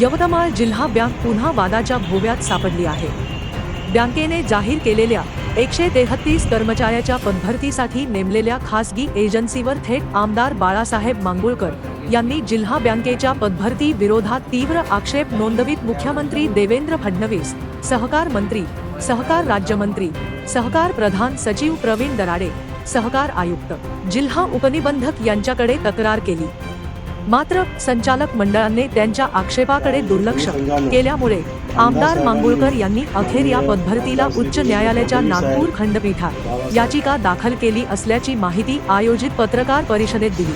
यवतमाळ जिल्हा बँक पुन्हा वादाच्या भोव्यात सापडली आहे. बँकेने जाहीर केलेल्या एकशे तेहतीस कर्मचाऱ्याच्या पदभरतीसाठी नेमलेल्या खासगी एजन्सीवर थेट आमदार बाळासाहेब मांगुळकर यांनी जिल्हा बँकेच्या पदभरती विरोधात तीव्र आक्षेप नोंदवित मुख्यमंत्री देवेंद्र फडणवीस सहकार मंत्री सहकार राज्यमंत्री सहकार प्रधान सचिव प्रवीण दराडे सहकार आयुक्त जिल्हा उपनिबंधक यांच्याकडे तक्रार केली. मात्र संचालक मंडळाने त्यांच्या आक्षेपाकडे दुर्लक्ष केल्यामुळे आमदार मांगुळकर यांनी अखेर या पदभरतीला उच्च न्यायालयाच्या नागपूर खंडपीठात याचिका दाखल केली असल्याची माहिती आयोजित पत्रकार परिषदेत दिली.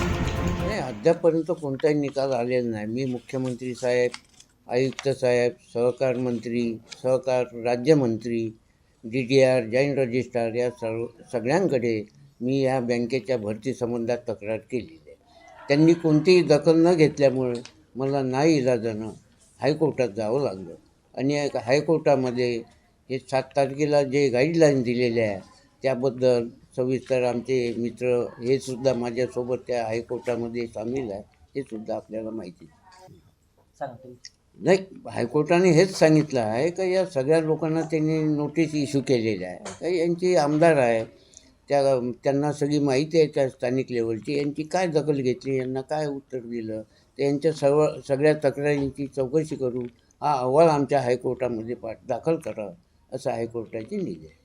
अद्यापपर्यंत कोणताही निकाल आलेला नाही. मी मुख्यमंत्री साहेब आयुक्त साहेब सहकार मंत्री सहकार राज्यमंत्री D D R joint registrar या सर्व सगळ्यांकडे मी या बँकेच्या भरती संबंधात तक्रार केली. त्यांनी कोणतीही दखल न घेतल्यामुळे मला नाही इलाजानं हायकोर्टात जावं लागलं. आणि हायकोर्टामध्ये हे सात तारखेला जे गाईडलाईन दिलेले आहे त्याबद्दल सविस्तर आमचे मित्र हे सुद्धा माझ्यासोबत त्या हायकोर्टामध्ये सामील आहे हे सुद्धा आपल्याला माहिती नाही हायकोर्टाने हेच सांगितलं आहे का या सगळ्या लोकांना त्यांनी नोटीस इश्यू केलेल्या आहे का यांची आमदार आहे त्या त्यांना सगळी माहिती आहे त्या स्थानिक लेवलची यांची काय दखल घेतली? यांना काय उत्तर दिलं? तर यांच्या सर्व सगळ्या तक्रारींची चौकशी करू हा अहवाल आमच्या हायकोर्टामध्ये पाठ दाखल करा असं हायकोर्टाचे आहे.